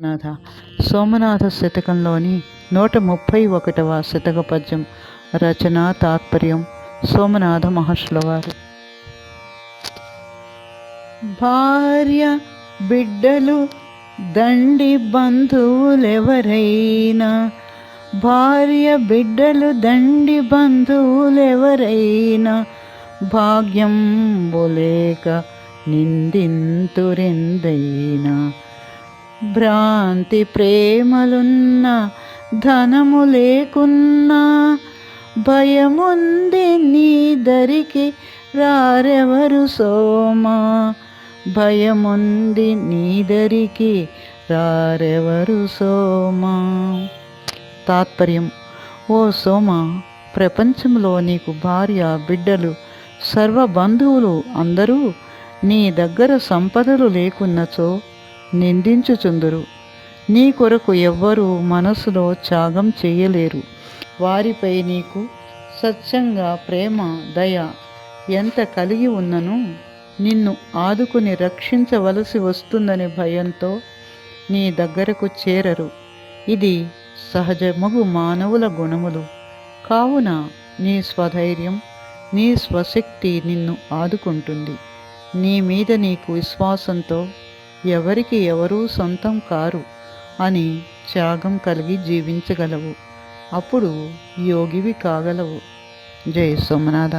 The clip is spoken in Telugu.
నాథ. సోమనాథ శతకంలోని నూట ముప్పై ఒకటవ శతక పద్యం రచన తాత్పర్యం సోమనాథ మహర్షుల వారు. భార్య బిడ్డలు దండి బంధువులెవరైనా? భార్య బిడ్డలు దండి బంధువులెవరైనా? భాగ్యం బొలేక నిందింతురెందైనా? భ్రాంతి ప్రేమలున్న ధనము లేకున్నా భయముంది నీ దరికి రారెవరు సోమా? భయముంది నీ దరికి రారెవరు సోమా? తాత్పర్యం ఓ సోమ ప్రపంచంలో నీకు భార్య బిడ్డలు సర్వ బంధువులు అందరూ నీ దగ్గర సంపదలు లేకున్నచో నిందించుచుందురు నీ కొరకు ఎవ్వరూ మనసులో త్యాగం చేయలేరు. వారిపై నీకు సత్యంగా ప్రేమ దయ ఎంత కలిగి ఉన్నను నిన్ను ఆదుకుని రక్షించవలసి వస్తుందనే భయంతో నీ దగ్గరకు చేరరు. ఇది సహజమగు మానవుల గుణములు. కావున నీ స్వధైర్యం నీ స్వశక్తి నిన్ను ఆదుకుంటుంది. నీ మీద నీకు విశ్వాసంతో ఎవరికి ఎవరూ సొంతం కారు అని త్యాగం కలిగి జీవించగలవు. అప్పుడు యోగివి కాగలవు. జై సోమనాథ.